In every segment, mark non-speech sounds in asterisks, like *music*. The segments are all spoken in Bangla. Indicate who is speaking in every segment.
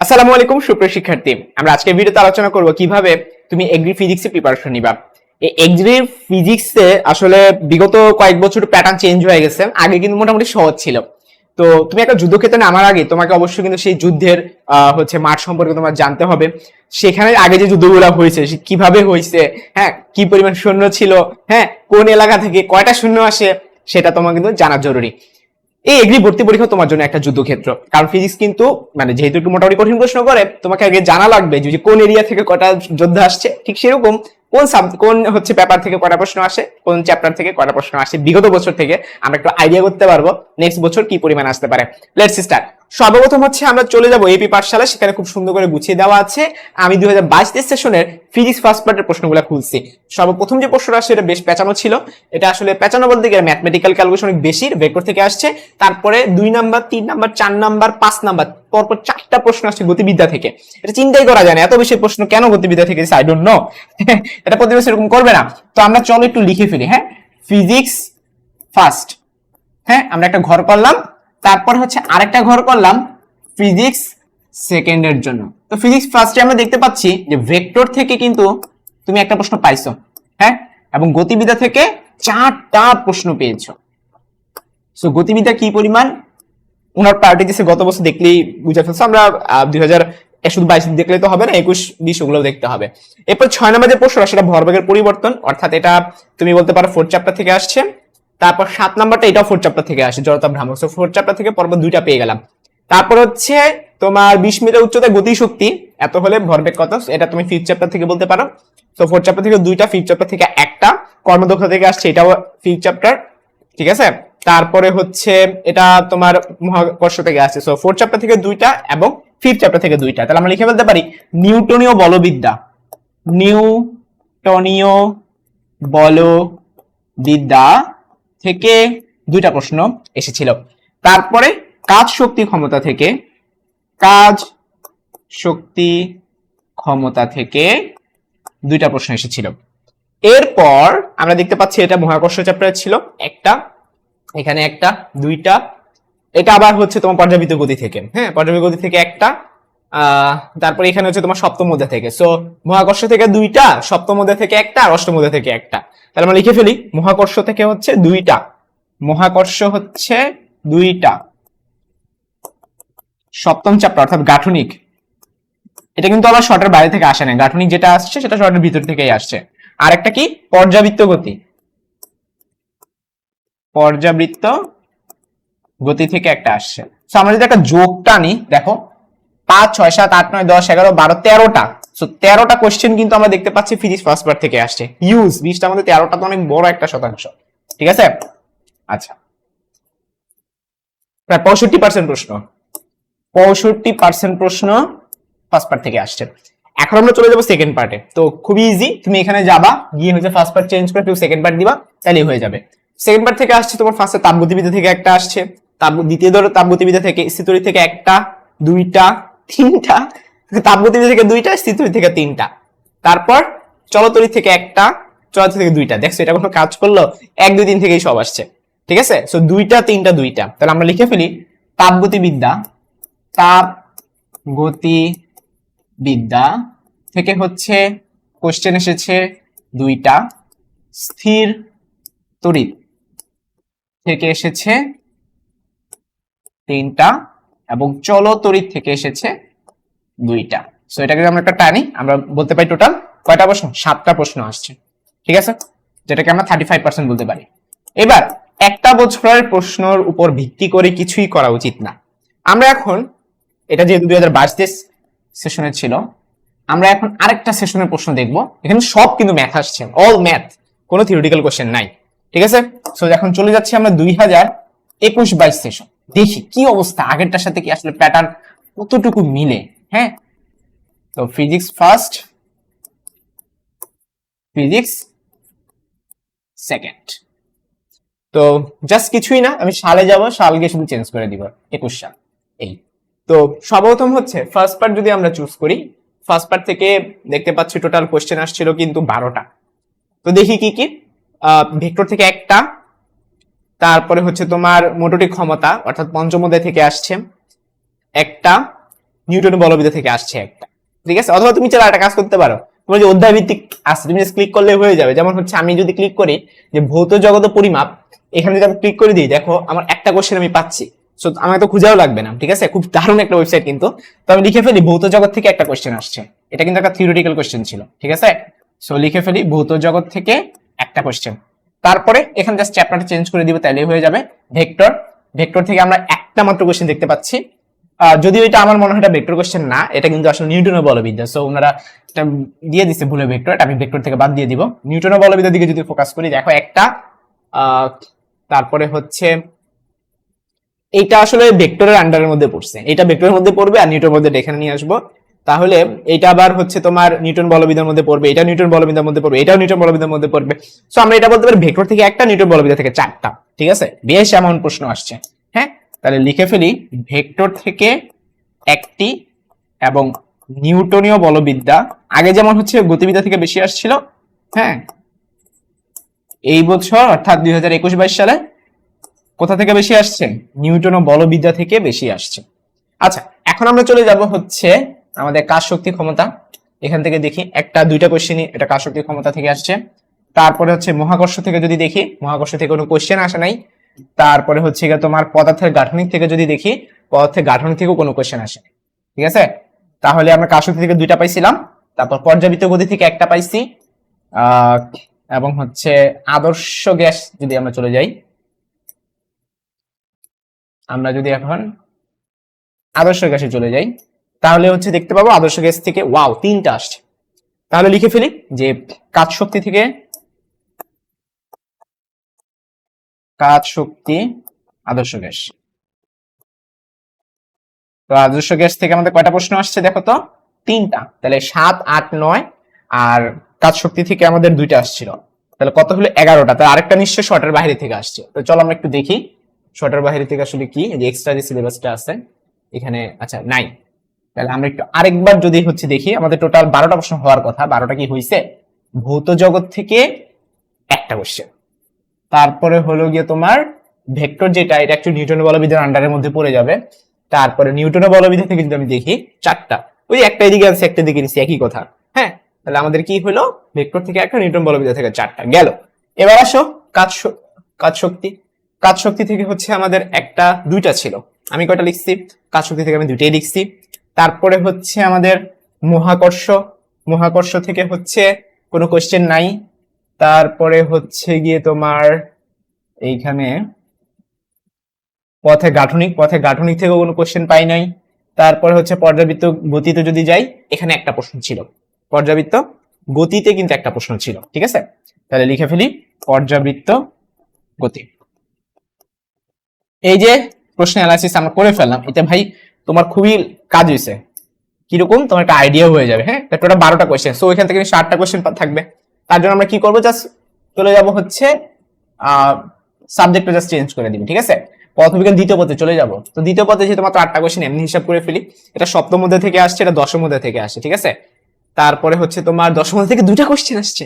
Speaker 1: আসসালামু আলাইকুম, সুপ্রিয় শিক্ষার্থী। আমরা আজকে ভিডিওতে আলোচনা করব কীভাবে তুমি এগ্রি ফিজিক্সে প্রিপারেশন নিবা। এই এগ্রি ফিজিক্সে আসলে বিগত কয়েক বছর প্যাটার্ন চেঞ্জ হয়ে গেছে, আগে কিন্তু মোটামুটি সহজ ছিল। তো তুমি একটা যুদ্ধক্ষেত্রে নামার আগে তোমাকে অবশ্যই কিন্তু সেই যুদ্ধের হচ্ছে মাঠ সম্পর্কে তোমার জানতে হবে। সেখানে আগে যে যুদ্ধগুলো হয়েছে কীভাবে হয়েছে হ্যাঁ কি পরিমাণ সৈন্য ছিল হ্যাঁ কোন এলাকা থেকে কয়টা সৈন্য আসে, সেটা তোমার কিন্তু জানা জরুরি। এই এগ্রি ভর্তি পরীক্ষা তোমার জন্য একটা যুদ্ধক্ষেত্র। কারণ ফিজিক্স কিন্তু মানে যেহেতু একটু মোটামুটি কঠিন প্রশ্ন করে, তোমাকে আগে জানা লাগবে যে কোন এরিয়া থেকে কটা যোদ্ধা আসছে। ঠিক সেরকম কোন সাব কোন হচ্ছে পেপার থেকে কটা প্রশ্ন আসে, কোন চ্যাপ্টার থেকে কটা প্রশ্ন আসে, বিগত বছর থেকে আমরা একটু আইডিয়া করতে পারব নেক্সট বছর কি পরিমাণ আসতে পারে। লেটস স্টার্ট সর্বপ্রথম হচ্ছে আমরা চলে যাব এপি পাঠশালা সেখানে খুব সুন্দর করে গুছিয়ে দেওয়া আছে। আমি দুই হাজার বাইশ সেশনের ফিজিক্স ফার্স্ট পার্টের প্রশ্নগুলো খুলছি। সর্বপ্রথম যে প্রশ্নটা আসছে, এটা বেশ পেঁচানো ছিল। এটা আসলে পেঁচানো বলতে গেলে ম্যাথমেটিক্যাল ক্যালকুলেশন অনেক বেশি ভেক্টর থেকে আসছে। তারপরে দুই নাম্বার, তিন নাম্বার, চার নাম্বার, পাঁচ নাম্বার, পরপর চারটা প্রশ্ন আসছে গতিবিদ্যা থেকে। এটা চিন্তাই করা যায় না, এত বেশি প্রশ্ন কেন গতিবিদ্যা থেকে আই ডোন্ট নো এটা প্রতি বছর এরকম করবে না। তো আমরা চলো একটু লিখে ফেলি হ্যাঁ? ফিজিক্স ফার্স্ট হ্যাঁ আমরা একটা ঘর করলাম। তারপর হচ্ছে আরেকটা ঘর করলাম ফিজিক্স সেকেন্ডের জন্য। তো ফিজিক্স ফার্স্টে আমরা দেখতে পাচ্ছি যে ভেক্টর থেকে কিন্তু তুমি একটা প্রশ্ন পাইছো হ্যাঁ? এবং গতিবিদ্যা থেকে চারটা প্রশ্ন পেয়েছ। সো গতিবিদ্যা কি পরিমাণ? ওনার প্রায়োরিটি দিচ্ছে গত বছর দেখলেই বুঝে ফেলছো। আমরা দুই হাজার শুধু বাইশ দেখলে তো হবে না, একুশ, বিশ ওগুলো দেখতে হবে। এরপর ছয় নম্বর যে প্রশ্ন, সেটা ভরবেগের পরিবর্তন। অর্থাৎ এটা তুমি বলতে পারো ফোর চ্যাপ্টার থেকে আসছে। তারপর সাত নাম্বারটা এটাও ফোর চ্যাপ্টার থেকে আসে, জড়তা ভ্রামক। সো ফোর্থ চ্যাপ্টার থেকে পরপর দুইটা পেয়ে গেলাম। তারপর হচ্ছে তোমার বিশ মিটার উচ্চতায় গতি শক্তি এত হলে ভরবেগ কত? এটা তুমি ফিফথ চ্যাপ্টার থেকে বলতে পারো। তো ফোর্থ চ্যাপ্টার থেকে দুইটা ফিফথ চ্যাপ্টার থেকে একটা, কর্মদক্ষতা থেকে আসছে, এটাও ফিফথ চ্যাপ্টার ঠিক আছে? তারপরে হচ্ছে এটা তোমার মহাকর্ষ থেকে আসছে। সো ফোর্থ চ্যাপ্টার থেকে দুইটা এবং ফিফথ চ্যাপ্টার থেকে দুইটা। তাহলে আমরা লিখে ফেলতে পারি, নিউটনীয় বলবিদ্যা। নিউটনীয় বলবিদ্যা থেকে দুইটা প্রশ্ন এসেছিল। তারপরে কাজ শক্তি ক্ষমতা থেকে, কাজ শক্তি ক্ষমতা থেকে দুইটা প্রশ্ন এসেছিল। এরপর আমরা দেখতে পাচ্ছি এটা মহাকর্ষ চ্যাপ্টারে ছিল। একটা, এখানে একটা, দুইটা। এটা আবার হচ্ছে তোমার পর্যাবৃত্ত গতি থেকে। হ্যাঁ পর্যাবৃত্ত গতি থেকে একটা তারপরে এখানে হচ্ছে তোমার সপ্তম মধ্যে থেকে। সো মহাকর্ষ থেকে দুইটা, সপ্তম মধ্যে থেকে একটা, আর অষ্টম মধ্যে থেকে একটা। তাহলে আমরা লিখে ফেলি, মহাকর্ষ থেকে হচ্ছে দুইটা। মহাকর্ষ হচ্ছে দুইটা। সপ্তম চ্যাপ্টার অর্থাৎ গাঠনিক। এটা কিন্তু আবার শর্টের বাইরে থেকে আসে না গাঠনিক যেটা আসছে, সেটা শর্টের ভিতর থেকেই আসছে। আর একটা কি? পর্যাবৃত্ত গতি। পর্যাবৃত্ত গতি থেকে একটা আসছে। তো আমরা যদি একটা যোগ টানি দেখো পাঁচ, ছয়, সাত, আট, নয়, দশ, এগারো, বারো, তেরোটা। সো তেরোটা কোয়েশ্চেন কিন্তু আমরা দেখতে পাচ্ছি ফিজিক্স ফার্স্ট পার্ট থেকে আসছে। ইউজ বিশটার মধ্যে তেরোটা তো অনেক বড় একটা শতাংশ। ঠিক আছে? আচ্ছা। প্রায় পঁয়ষট্টি পার্সেন্ট প্রশ্ন। পঁয়ষট্টি পার্সেন্ট প্রশ্ন ফার্স্ট পার্ট থেকে আসছে। এখন আমরা চলে যাব সেকেন্ড পার্টে তো খুবই ইজি তুমি এখানে যাবা, গিয়ে হচ্ছে ফার্স্ট পার্ট চেঞ্জ করে তুমি সেকেন্ড পার্ট দিবা, তাহলেই হয়ে যাবে। সেকেন্ড পার্ট থেকে আসছে তোমার ফার্স্টে তাপগতিবিদ্যা থেকে একটা আসছে। তাপ দ্বিতীয় ধরো তাপগতিবিদ্যা থেকে, স্থিতরি থেকে একটা, দুইটা তিনটা তাপগতিবিদ্যা থেকে দুইটা স্থিতরি থেকে তিনটা। তারপর চলতরি থেকে একটা চলতরি থেকে দুইটা। দেখছ, এটা কোনো কাজ করল? এক, দুই দিন থেকেই সব আসছে। ঠিক আছে? সো দুইটা, তিনটা, দুইটা। তাহলে আমরা লিখে ফেলি, তাপগতিবিদ্যা তাপ গতি বিদ্যা থেকে হচ্ছে কোশ্চেন এসেছে দুইটা, স্থির তড়িৎ থেকে এসেছে তিনটা এবং চলো তড়িৎ থেকে এসেছে দুইটা। সো এটাকে আমরা একটা টানি, আমরা বলতে পারি টোটাল কয়টা প্রশ্ন? সাতটা প্রশ্ন আসছে। ঠিক আছে? যেটাকে আমরা থার্টি ফাইভ পার্সেন্ট বলতে পারি। এবার, একটা বছরের প্রশ্নর উপর ভিত্তি করে কিছুই করা উচিত না। আমরা এখন, এটা যেহেতু দুই হাজার বাইশ সেশনে ছিল, আমরা এখন আরেকটা সেশনের প্রশ্ন দেখব। এখানে সব কিন্তু ম্যাথ আসছে। অল ম্যাথ কোনো থিওরিটিক্যাল কোশ্চেন নাই। ঠিক আছে? সো এখন চলে যাচ্ছি আমরা দুই হাজার একুশ বাইশ সেশন দেখি কি অবস্থা? আগেরটার সাথে কি আসলে প্যাটার্ন কতটুকু মিলে? হ্যাঁ? তো ফিজিক্স ফার্স্ট ফিজিক্স সেকেন্ড তো জাস্ট কিছুই না, আমি সালে যাব সাল গিয়ে শুধু চেঞ্জ করে দিব, একুশ সাল, এই। তো সর্বপ্রথম হচ্ছে ফার্স্ট পার্ট যদি আমরা চুজ করি ফার্স্ট পার্ট থেকে দেখতে পাচ্ছি টোটাল কোশ্চেন আসছিল কিন্তু বারোটা। তো দেখি কি কি ভেক্টর থেকে একটা তারপরে হচ্ছে তোমার মোটরটি ক্ষমতা, অর্থাৎ পঞ্চমোদয় থেকে আসছে। একটা, নিউটন বলবিদ্যা থেকে আসছে একটা। ঠিক আছে? অথবা তুমি চাইলে একটা কাজ করতে পারো। তোমার যে অধ্যায় ভিত্তিক আসছে তুমি ক্লিক করলে হয়ে যাবে। যেমন হচ্ছে আমি যদি ক্লিক করি যে ভৌত জগত পরিমাপ, এখানে যদি আমি ক্লিক করে দিই, দেখো আমার একটা কোশ্চেন আমি পাচ্ছি। সো আমাকে তো খুঁজেও লাগবে না, ঠিক আছে? খুব দারুণ একটা ওয়েবসাইট কিন্তু। তো আমি লিখে ফেলি, ভৌত জগৎ থেকে একটা কোশ্চেন আসছে। এটা কিন্তু একটা থিওরিটিক্যাল কোশ্চেন ছিল, ঠিক আছে? সো লিখে ফেলি, ভৌত জগৎ থেকে একটা কোশ্চেন তারপরে এখানে জাস্ট চ্যাপ্টারটা চেঞ্জ করে দিব তাহলে হয়ে যাবে। ভেক্টর ভেক্টর থেকে আমরা একটা মাত্র কোশ্চেন দেখতে পাচ্ছি। যদিও এটা আমার মনে হয় এটা ভেক্টর কোশ্চেন না, এটা কিন্তু আসলে নিউটনের বলবিদ্যা। সো ওনারা এটা দিয়ে দিচ্ছে ভুলে ভেক্টর এটা আমি ভেক্টর থেকে বাদ দিয়ে দিব। নিউটনের বলবিদ্যার দিকে যদি ফোকাস করি, দেখো একটা তারপরে হচ্ছে, এইটা আসলে ভেক্টরের আন্ডারের মধ্যে পড়ছে। এটা ভেক্টরের মধ্যে পড়বে, আর নিউটনের মধ্যে এখানে নিয়ে আসব। তাহলে এটা আবার হচ্ছে তোমার নিউটন বলবিদ্যার মধ্যে পড়বে, এটা নিউটন বলবিদ্যার মধ্যে পড়বে, এটাও নিউটন বলবিদ্যার মধ্যে পড়বে। সো আমরা এটা বলতে পারি, ভেক্টর থেকে একটা নিউটন বলবিদ্যা থেকে চারটা, ঠিক আছে? বেশ এমন প্রশ্ন আসছে হ্যাঁ? তাহলে লিখে ফেলি, ভেক্টর থেকে একটি এবং নিউটনীয় বলবিদ্যা, আগে যেমন হচ্ছে গতিবিদ্যা থেকে বেশি আসছিল হ্যাঁ? এই বছর, অর্থাৎ দুই হাজার একুশ বাইশ সালে, কোথা থেকে বেশি আসছে? নিউটন ও বলবিদ্যা থেকে বেশি আসছে। আচ্ছা এখন আমরা চলে যাব হচ্ছে আমাদের কাজ শক্তি ক্ষমতা। এখান থেকে দেখি একটা, দুইটা কোশ্চেনই এটা কাজ শক্তি ক্ষমতা থেকে আসছে। তারপরে হচ্ছে মহাকর্ষ থেকে যদি দেখি, মহাকর্ষ থেকে কোনো কোশ্চেন আসে নাই। তারপরে হচ্ছে গিয়ে তোমার পদার্থের গাঠনিক থেকে যদি দেখি, পদার্থের গাঠনিক থেকেও কোনো কোশ্চেন আসে। ঠিক আছে? তাহলে আমরা কাজ শক্তি থেকে দুইটা পাইছিলাম। তারপর পর্যাবৃত্ত গতি থেকে একটা পাইছি। এবং হচ্ছে আদর্শ গ্যাস যদি আমরা চলে যাই। আমরা যদি এখন আদর্শ গ্যাসে চলে যাই। তাহলে হচ্ছে দেখতে পাবো আদর্শ গ্যাস থেকে ওয়াও তিনটা আসছে। তাহলে লিখে ফেলি যে কাজ শক্তি থেকে, কাজ শক্তি আদর্শ গ্যাস। তো আদর্শ গ্যাস থেকে আমাদের কয়টা প্রশ্ন আসছে দেখো তো? তিনটা। তাহলে সাত, আট, নয় আর কাজ শক্তি থেকে আমাদের দুইটা আসছিল। তাহলে কত হলো? এগারোটা। তাহলে আরেকটা নিশ্চয় শর্টের বাইরে থেকে আসছে। তো চলো আমরা একটু দেখি শর্টের বাইরে থেকে আসলে কি? যে এক্সট্রা যে সিলেবাসটা আছে, এখানে আচ্ছা নাই। তাহলে আমরা একটু আরেকবার যদি হচ্ছে দেখি, আমাদের টোটাল বারোটা প্রশ্ন হওয়ার কথা, বারোটা কি হয়েছে ভৌত জগৎ থেকে একটা কোশ্চেন তারপরে হলো গিয়ে তোমার ভেক্টর যেটা, এটা একটু নিউটন বলবিদ্যার আন্ডারের মধ্যে পড়ে যাবে। তারপরে নিউটনের বলবিদ্যা থেকে যদি আমি দেখি, চারটা। ওই একটা এদিকে আছে, একটা দিকে নিচ্ছি একই কথা। হ্যাঁ? তাহলে আমাদের কি হলো? ভেক্টর থেকে একটা, নিউটন বলবিদ্যা থেকে চারটা। গেল। এবার আসো, কাজ কাজ শক্তি। কাজ শক্তি থেকে হচ্ছে আমাদের একটা, দুইটা ছিল। আমি কয়টা লিখছি? কাজ শক্তি থেকে আমি দুইটাই লিখছি। তারপরে হচ্ছে আমাদের মহাকর্ষ। মহাকর্ষ থেকে হচ্ছে কোনো কোশ্চেন নাই। তারপরে হচ্ছে গিয়ে তোমার এইখানে পথে গাঠনিক। পথে গাঠনিক থেকেও কোনো কোশ্চেন পাই নাই। তারপরে হচ্ছে পর্যাবৃত্ত গতিতে যদি যাই, এখানে একটা প্রশ্ন ছিল। পর্যাবৃত্ত গতিতে কিন্তু একটা প্রশ্ন ছিল, ঠিক আছে? তাহলে লিখে ফেলি, পর্যাবৃত্ত গতি। এই যে প্রশ্ন অ্যানালাইসিস আমরা করে ফেললাম এটা ভাই তোমার খুবই কাজ হয়েছে কীরকম? তোমার একটা আইডিয়া হয়ে যাবে হ্যাঁ? টোটাল বারোটা কোয়েশ্চেন সো এখান থেকে ষাটটা কোয়েশ্চেন থাকবে। তার জন্য আমরা কি করব? জাস্ট চলে যাব হচ্ছে সাবজেক্টটা জাস্ট চেঞ্জ করে দিবি, ঠিক আছে? পথবিজ্ঞান দ্বিতীয় পথে চলে যাব। তো দ্বিতীয় পথে যেহেতু মাত্র আটটা কোয়েশ্চেন এমনি হিসাব করে ফেলি। এটা সপ্তম মধ্যে থেকে আসছে, এটা দশম মধ্যে থেকে আসছে, ঠিক আছে? তারপরে হচ্ছে তোমার দশম মধ্যে থেকে দুইটা কোয়েশ্চেন আসছে।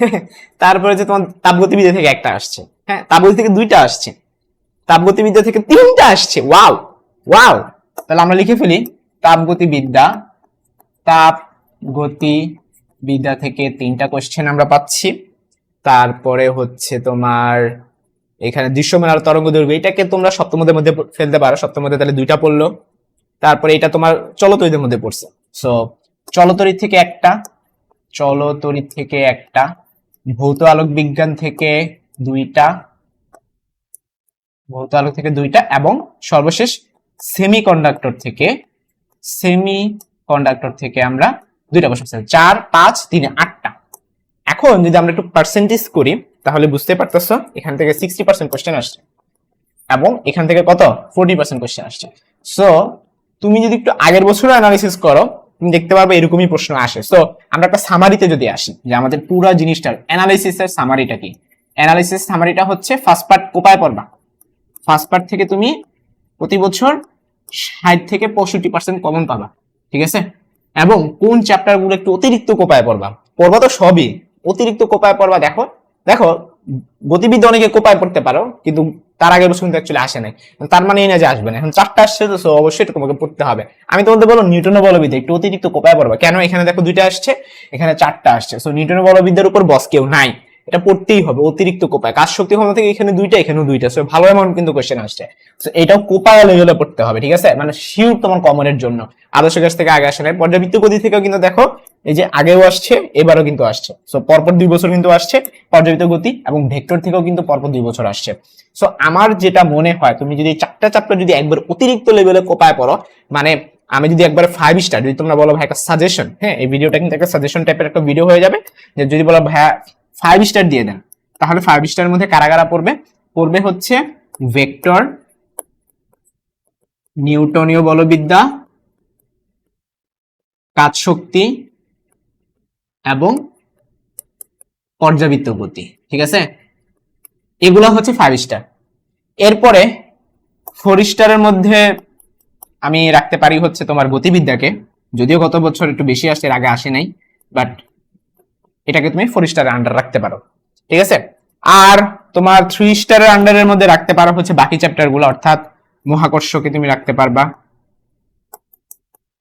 Speaker 1: *laughs* তারপরে যে তোমার তাপগতিবিদ্যা থেকে একটা আসছে হ্যাঁ? তাপগতি থেকে দুইটা আসছে। তাপগতিবিদ্যা থেকে তিনটা আসছে। ওয়াও ওয়াও তাহলে আমরা লিখে ফেলি তাপগতিবিদ্যা তাপ গতি বিদ্যা থেকে তিনটা কোশ্চেন আমরা পাচ্ছি। তারপরে হচ্ছে তোমার এখানে দৃশ্যমান আর তরঙ্গ দৈর্ঘ্য, এটাকে তোমরা সপ্তমদের মধ্যে ফেলতে পারো। সপ্তমদের তাহলে দুইটা পড়ল। তারপরে এটা তোমার চলতরিদের মধ্যে পড়ছে। সো চলতরি থেকে একটা, চলতরি থেকে একটা, ভৌত আলোক বিজ্ঞান থেকে দুইটা, ভৌত আলোক থেকে দুইটা, এবং সর্বশেষ সেমি কন্ডাক্টর থেকে সেমি কন্ডাক্টর থেকে আমরা দুইটা প্রশ্ন চার, পাঁচ, তিনে, আটটা। এখন যদি আমরা একটু পার্সেন্টেজ করি, তাহলে বুঝতে পারতেছো, এখান থেকে সিক্সটি পার্সেন্ট কোশ্চেন আসছে। এবং এখান থেকে কত? ফোর্টি পার্সেন্ট কোশ্চেন আসছে। সো তুমি যদি একটু আগের বছর অ্যানালিসিস করো, তুমি দেখতে পারবে এরকমই প্রশ্ন আসে। সো আমরা একটা সামারিতে যদি আসি, যে আমাদের পুরো জিনিসটার অ্যানালিসিসের সামারিটা কি? অ্যানালিসিস সামারিটা হচ্ছে ফার্স্ট পার্ট কোপায় পড়বা? ফার্স্ট পার্ট থেকে তুমি প্রতি বছর ষাট থেকে পঁয়ষট্টি পার্সেন্ট কমন পাবা, ঠিক আছে? এবং কোন চ্যাপ্টারগুলো একটু অতিরিক্ত কোপায় পড়বা? পড়বা তো সবই। অতিরিক্ত কোপায় পড়বা, দেখো দেখো, গতিবিদ্যা অনেকে কোপায় পড়তে পারো, কিন্তু তার আগের বছর কিন্তু অ্যাকচুয়ালি আসে নাই। তার মানে এই না যে আসবে না। এখন চারটা আসছে তো অবশ্যই তোমাকে পড়তে হবে। আমি তোমাদের বলো নিউটন বলবিদ্যা, একটু অতিরিক্ত কোপায় পড়বা। কেন? এখানে দেখো দুইটা আসছে, এখানে চারটা আসছে। সো নিউটন বলবিদ্যার উপর বস কেউ নাই। এটা পড়তেই হবে, অতিরিক্ত কোপায়। কাজ শক্তি ক্ষমতা থেকে এখানে দুইটা এখানে দুইটা সো ভালো অ্যামাউন্ট কিন্তু কোশ্চেন আসছে। তো এটাও কোপায় লেভেলে পড়তে হবে, ঠিক আছে? মানে শিওর তোমার কমনের জন্য। আদর্শ গ্যাস থেকে আগে আসে নাই। পর্যাবৃত্ত গতি থেকেও কিন্তু দেখো, এই যে আগেও আসছে, এবারও কিন্তু আসছে। সো পরপর দুই বছর কিন্তু আসছে পর্যাবৃত্ত গতি এবং ভেক্টর থেকেও কিন্তু পরপর দুই বছর আসছে। সো আমার যেটা মনে হয়, তুমি যদি চারটা চ্যাপ্টার যদি একবার অতিরিক্ত লেভেলে কোপায় পড়ো মানে আমি যদি একবার ফাইভ স্টার যদি তোমরা বলো ভাই একটা সাজেশন হ্যাঁ এই ভিডিওটা কিন্তু একটা সাজেশন টাইপের একটা ভিডিও হয়ে যাবে, যে যদি বলো ভাইয়া ফাইভ স্টার দিয়ে দেন। তাহলে ফাইভ স্টারের মধ্যে কারা কারা পড়বে? পড়বে হচ্ছে ভেক্টর, নিউটনীয় বলবিদ্যা কাজ শক্তি এবং পর্যাবৃত্ত গতি, ঠিক আছে? এগুলো হচ্ছে ফাইভ স্টার এরপরে ফোর স্টারের মধ্যে আমি রাখতে পারি হচ্ছে তোমার গতিবিদ্যাকে। যদিও গত বছর একটু বেশি আসছে আগে আসে নাই বাট এটাকে তুমি ফোর স্টারের আন্ডার রাখতে পারো। ঠিক আছে? আর তোমার থ্রি স্টারের আন্ডারের মধ্যে রাখতে পারো হচ্ছে বাকি চ্যাপ্টারগুলো, অর্থাৎ মহাকর্ষকে তুমি রাখতে পারবা।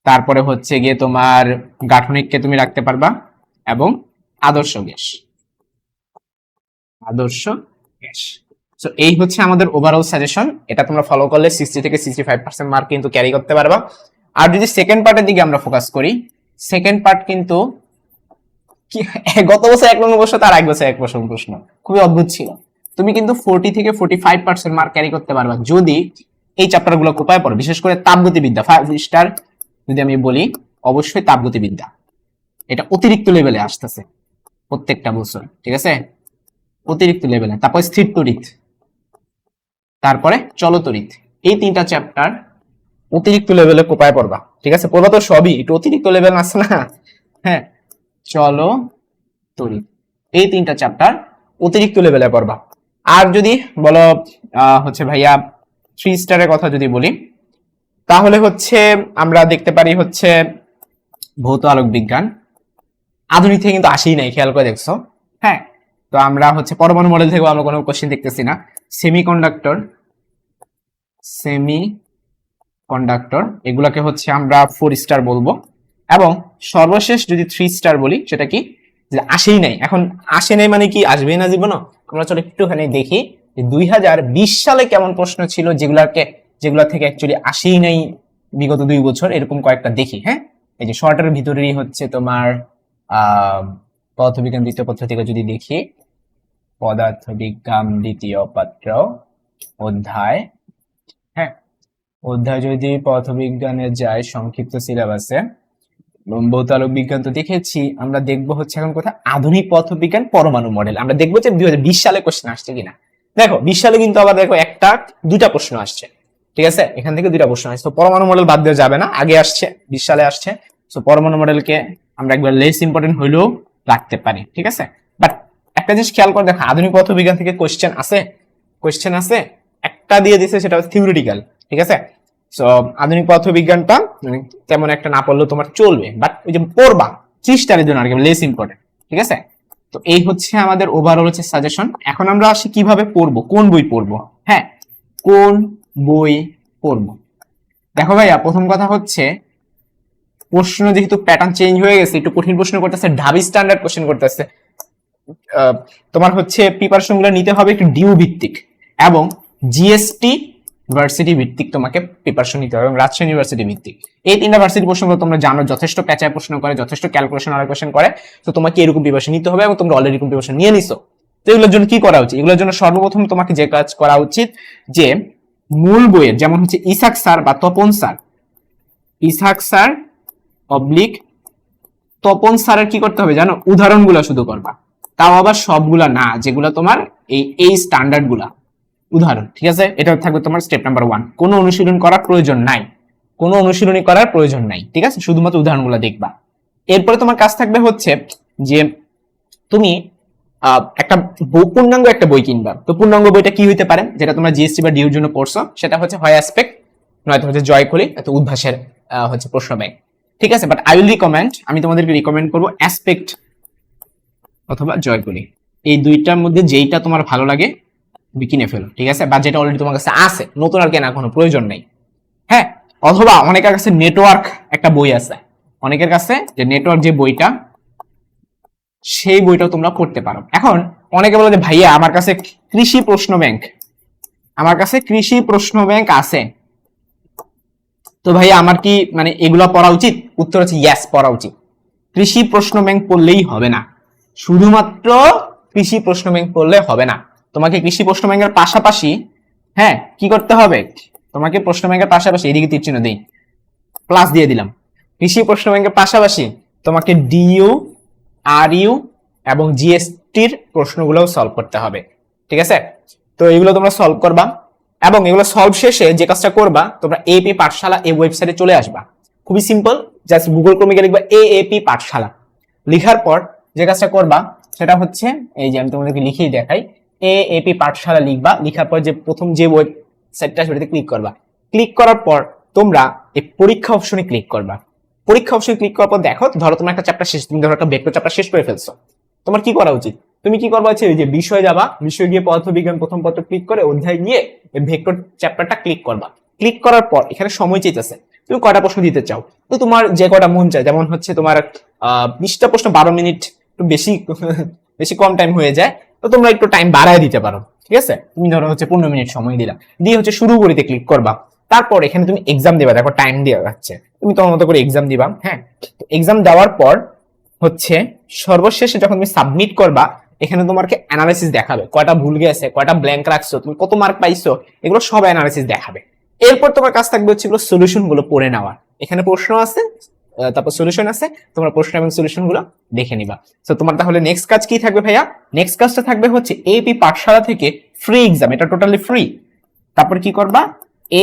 Speaker 1: তারপরে হচ্ছে গিয়ে তোমার গাঠনিককে তুমি রাখতে পারবা এবং আদর্শ গ্যাস। আদর্শ গ্যাস। সো এই হচ্ছে আমাদের ওভারঅল সাজেশন এটা তোমরা ফলো করলে সিক্সটি থেকে সিক্সটি ফাইভ পার্সেন্ট মার্ক কিন্তু ক্যারি করতে পারবা। আর যদি সেকেন্ড পার্টের দিকে আমরা ফোকাস করি সেকেন্ড পার্ট কিন্তু গত বছর এক নম্বর প্রশ্ন, তার এক বছর এক বছর প্রশ্ন। খুবই অদ্ভুত ছিল। তুমি কিন্তু ফোর্টি থেকে forty five percent mark carry করতে পারবা যদি এই চ্যাপ্টারগুলো কোপায় পড়ো। বিশেষ করে তাপগতিবিদ্যা। ফাইভ স্টার যদি আমি বলি, অবশ্যই তাপগতিবিদ্যা। এটা অতিরিক্ত লেভেলে আসতেছে প্রত্যেকটা বছর, ঠিক আছে? অতিরিক্ত লেভেলে তারপর স্থির তড়িৎ। তারপরে চলতরিৎ এই তিনটা চ্যাপ্টার অতিরিক্ত লেভেলে কোপায় পড়বা, ঠিক আছে? পড়বা তো সবই, একটু অতিরিক্ত লেভেল আছে না? হ্যাঁ। চলো তড়িৎ এই তিনটা চ্যাপ্টার অতিরিক্ত লেভেলে পড়বা। আর যদি বলো হচ্ছে ভাইয়া থ্রি স্টারের কথা যদি বলি, তাহলে হচ্ছে আমরা দেখতে পারি হচ্ছে ভৌত আলোক বিজ্ঞান। আধুনিক থেকে কিন্তু আসেই নাই, খেয়াল করে দেখছ। হ্যাঁ তো আমরা হচ্ছে পরমাণু মডেল থেকেও আমরা কোনো কোশ্চেন দেখতেছি না। সেমি কন্ডাক্টর সেমি কন্ডাক্টর এগুলাকে হচ্ছে আমরা ফোর স্টার বলব। এবং সর্বশেষ যদি থ্রি স্টার বলি, সেটা কি? যে আসেই নাই। এখন আসে নাই মানে কি? আসবেই না জীবন আমরা চলো একটুখানি দেখি যে দুই হাজার বিশ সালে কেমন প্রশ্ন ছিল যেগুলাকে, যেগুলা থেকে অ্যাকচুয়ালি আসেই নাই বিগত দুই বছর, এরকম কয়েকটা দেখি হ্যাঁ? এই যে শর্টের ভিতরেই হচ্ছে তোমার পদার্থবিজ্ঞান দ্বিতীয় পত্র থেকে যদি দেখি, পদার্থবিজ্ঞান দ্বিতীয় পত্র অধ্যায় হ্যাঁ? অধ্যায় যদি পদার্থবিজ্ঞানে যায়, সংক্ষিপ্ত সিলেবাসে ভৌতালোক বিজ্ঞান তো দেখেছি, আমরা দেখব হচ্ছে এখন কোথায়? আধুনিক পদার্থবিজ্ঞান পরমাণু মডেল আমরা দেখব যে দুই সালে কোশ্চেন আসছে কিনা। দেখো, বিশ সালে কিন্তু আবার দেখো একটা দুটা প্রশ্ন আসছে। ঠিক আছে? এখান থেকে দুইটা প্রশ্ন আসছে। পরমাণু মডেল বাদ দেওয়া যাবে না, আগে আসছে, বিশ সালে আসছে। তো পরমাণু মডেলকে আমরা একবার লেস ইম্পর্টেন্ট হইলেও রাখতে পারি, ঠিক আছে? বাট একটা জিনিস খেয়াল করে, দেখো, আধুনিক পদার্থবিজ্ঞান থেকে কোশ্চেন আছে কোশ্চেন আছে একটা দিয়ে দিছে, সেটা হচ্ছে থিওরিটিক্যাল ঠিক আছে? সো আধুনিক পদার্থবিজ্ঞানটা মানে তেমন একটা না পড়লেও তোমার চলবে বাট ওই যে পড়বা ত্রিশটার জন্য আর কি লেস ইম্পর্টেন্ট ঠিক আছে? তো এই হচ্ছে আমাদের ওভারঅল হচ্ছে সাজেশন এখন আমরা আসি কীভাবে পড়ব, কোন বই পড়ব? হ্যাঁ কোন বই পড়ব? দেখো ভাইয়া, প্রথম কথা হচ্ছে, প্রশ্ন যেহেতু প্যাটার্ন চেঞ্জ হয়ে গেছে, একটু কঠিন প্রশ্ন করতেছে, ঢাবি স্ট্যান্ডার্ড কোশ্চেন করতেছে। তোমার হচ্ছে প্রিপারেশনগুলো নিতে হবে একটু ডিউ ভিত্তিক, এবং জিএসটি ভার্সিটি ভিত্তিক তোমাকে প্রিপারেশন নিতে হবে এবং রাজশাহী ইউনিভার্সিটি ভিত্তিক। এই তিনটা ভার্সিটি প্রশ্নগুলো তোমরা জানো, যথেষ্ট প্যাচায় প্রশ্ন করে, যথেষ্ট ক্যালকুলেশন আর কোশ্চেন করে। তো তোমাকে এরকম প্রিপারেশন নিতে হবে এবং তোমরা অলরেডি এরকম প্রিপারেশন নিয়ে নিছো। তো এগুলোর জন্য কি করা উচিত? এগুলোর জন্য সর্বপ্রথম তোমাকে যে কাজ করা উচিত, যে মূল বইয়ের, যেমন হচ্ছে ইসাক স্যার বা Tapan sir, Ishaq sir oblique Tapan স্যারের কি করতে হবে জানো? উদাহরণগুলো শুধু করবা। তাও আবার সবগুলা না, যেগুলো তোমার এই এই স্ট্যান্ডার্ডগুলা। উদাহরণ, ঠিক আছে? এটা থাকবে তোমার স্টেপ নাম্বার ওয়ান কোনো অনুশীলন করার প্রয়োজন নাই। কোনো অনুশীলনী করার প্রয়োজন নাই, ঠিক আছে? শুধুমাত্র উদাহরণগুলো দেখবা। এরপরে তোমার কাজ থাকবে হচ্ছে যে তুমি একটা পূর্ণাঙ্গ একটা বই কিনবা। তো পূর্ণাঙ্গ বইটা কি হইতে পারে? যেটা তোমরা জিএসটি বা ডিউর জন্য পড়ছো, সেটা হচ্ছে হয় অ্যাসপেক্ট নয়তো হচ্ছে জয়কলি নয়তো উদ্ভাসের হচ্ছে প্রশ্ন ব্যাংক ঠিক আছে? বাট আই উইল রিকমেন্ড আমি তোমাদেরকে রিকমেন্ড করব অ্যাসপেক্ট অথবা জয় জয়কলি এই দুইটার মধ্যে যেইটা তোমার ভালো লাগে তুমি কিনে ফেলো, ঠিক আছে? বা যেটা অলরেডি তোমার কাছে আছে, নতুন আর কেনার কোনো প্রয়োজন নেই। হ্যাঁ? অথবা অনেকের কাছে নেটওয়ার্ক একটা বই আছে। অনেকের কাছে যে নেটওয়ার্ক যে বইটা, সেই বইটাও তোমরা পড়তে পারো। এখন অনেকে বলে যে, ভাইয়া, আমার কাছে কৃষি প্রশ্ন ব্যাংক আমার কাছে কৃষি প্রশ্ন ব্যাংক আছে। তো ভাইয়া, আমার কি মানে এগুলা পড়া উচিত? উত্তর হচ্ছে ইয়াস পড়া উচিত। কৃষি প্রশ্ন ব্যাংক পড়লেই হবে না। শুধুমাত্র কৃষি প্রশ্ন ব্যাংক পড়লে হবে না। তোমাকে কৃষি প্রশ্ন ব্যাংকের পাশাপাশি হ্যাঁ কি করতে হবে? তোমাকে প্রশ্ন ব্যাংকের পাশাপাশি এদিকে তীর চিহ্ন দিই প্লাস দিয়ে দিলাম। কৃষি প্রশ্ন ব্যাংকের পাশাপাশি তোমাকে ডিইউ আর ইউ এবং জিএসটির প্রশ্নগুলোও সলভ করতে হবে, ঠিক আছে? তো এগুলো তোমরা সলভ করবা এবং এগুলো সলভ শেষে যে কাজটা করবা, তোমরা এপি পাঠশালা এই ওয়েবসাইটে চলে আসবা। খুবই সিম্পল জাস্ট গুগল ক্রোমে গিয়ে লিখবা এএপি পাঠশালা। লিখার পর যে কাজটা করবা, সেটা হচ্ছে, এই যে আমি তোমাদেরকে লিখেই দেখাই এএপি পাঠশালা লিখবা, লিখার পর যে প্রথম যে ওয়েবসাইটটা সেটাতে ক্লিক করবা। ক্লিক করার পর তোমরা এই পরীক্ষা অপশনে ক্লিক করবা। পরীক্ষা অপশনে ক্লিক করার পর দেখো, ধরো তোমার একটা চ্যাপ্টার শেষ, তুমি ধরো একটা ভেক্টর চ্যাপ্টার শেষ করে ফেলছো। তোমার কি করা উচিত? তুমি কি করবা হচ্ছে যে বিষয় যাবা, বিষয় গিয়ে পদার্থবিজ্ঞান প্রথম পত্র ক্লিক করে অধ্যায় গিয়ে ভেক্টর চ্যাপ্টারটা ক্লিক করবা। ক্লিক করার পর এখানে সময় চাইতেছে, তুমি কয়টা প্রশ্ন দিতে চাও? তো তোমার যে কয়টা মন চায়, যেমন হচ্ছে তোমার, আহ, বিশটা প্রশ্ন বারো মিনিট একটু বেশি বেশি কম টাইম হয়ে যায় তো তোমরা একটু টাইম বাড়ায় দিতে পারো, ঠিক আছে? তুমি ধরো হচ্ছে পনেরো মিনিট সময় দিলা, দিয়ে হচ্ছে শুরু করিতে ক্লিক করবা। তারপর এখানে তুমি এক্সাম দিবা, দেখো টাইম দেওয়া যাচ্ছে। তুমি তোমার মতো করে এক্সাম দিবা হ্যাঁ? এক্সাম দেওয়ার পর হচ্ছে সর্বশেষে যখন তুমি সাবমিট করবা, এখানে তোমাকে অ্যানালিসিস দেখাবে। কয়টা ভুল গেছে, কয়টা ব্ল্যাঙ্ক রাখছো, তুমি কত মার্ক পাইছো, এগুলো সব অ্যানালিসিস দেখাবে। এরপর তোমার কাজ থাকবে হচ্ছে এগুলো সলিউশনগুলো পড়ে নেওয়া এখানে প্রশ্ন আছে তারপর সলিউশন আছে। তোমরা প্রশ্ন এবং সলিউশনগুলো দেখে নিবা। তো তোমার তাহলে নেক্সট কাজ কি থাকবে ভাইয়া? নেক্সট কাজটা থাকবে হচ্ছে এপি পাঠশালা থেকে ফ্রি এক্সাম এটা টোটালি ফ্রি তারপর কি করবা?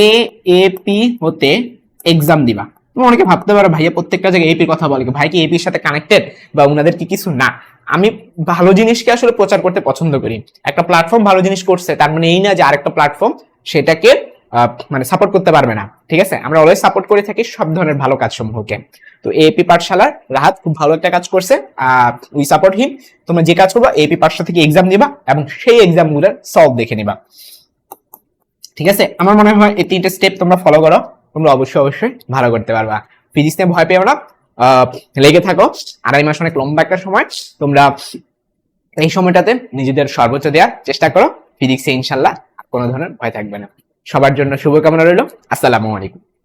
Speaker 1: এ এপি হতে এক্সাম দিবা। তুমি অনেকে ভাবতে পারো, ভাইয়া প্রত্যেকটা জায়গায় এপির কথা বলে, ভাই কি এপির সাথে কানেক্টেড বা ওনাদের কি কিছু? না। আমি ভালো জিনিসকে আসলে প্রচার করতে পছন্দ করি। একটা প্ল্যাটফর্ম ভালো জিনিস করছে, তার মানে এই না যে আরেকটা প্ল্যাটফর্ম সেটাকে মানে সাপোর্ট করতে পারবে না, ঠিক আছে? আমরা অলওয়েজ সাপোর্ট করে থাকি সব ধরনের ভালো কাজ সমূহকে তো এপি পাঠশালার রাহাত খুব ভালো একটা কাজ করছে উই সাপোর্ট হিম তোমরা যে কাজ করবা এপি পাঠশালা থেকে এক্সাম দিবা এবং সেই এক্সামগুলোর সলভ দেখে নিবা। ঠিক আছে? আমার মনে হয় এই তিনটে স্টেপ তোমরা ফলো করো, তোমরা অবশ্যই অবশ্যই ভালো করতে পারবা। ফিজিক্স নিয়ে ভয় পেও না লেগে থাকো। আড়াই মাস অনেক লম্বা একটা সময়, তোমরা এই সময়টাতে নিজেদের সর্বোচ্চ দেওয়ার চেষ্টা করো। ফিজিক্সে ইনশাল্লাহ কোনো ধরনের ভয় থাকবে না। সবার জন্য শুভকামনা রইল। আসসালামু আলাইকুম।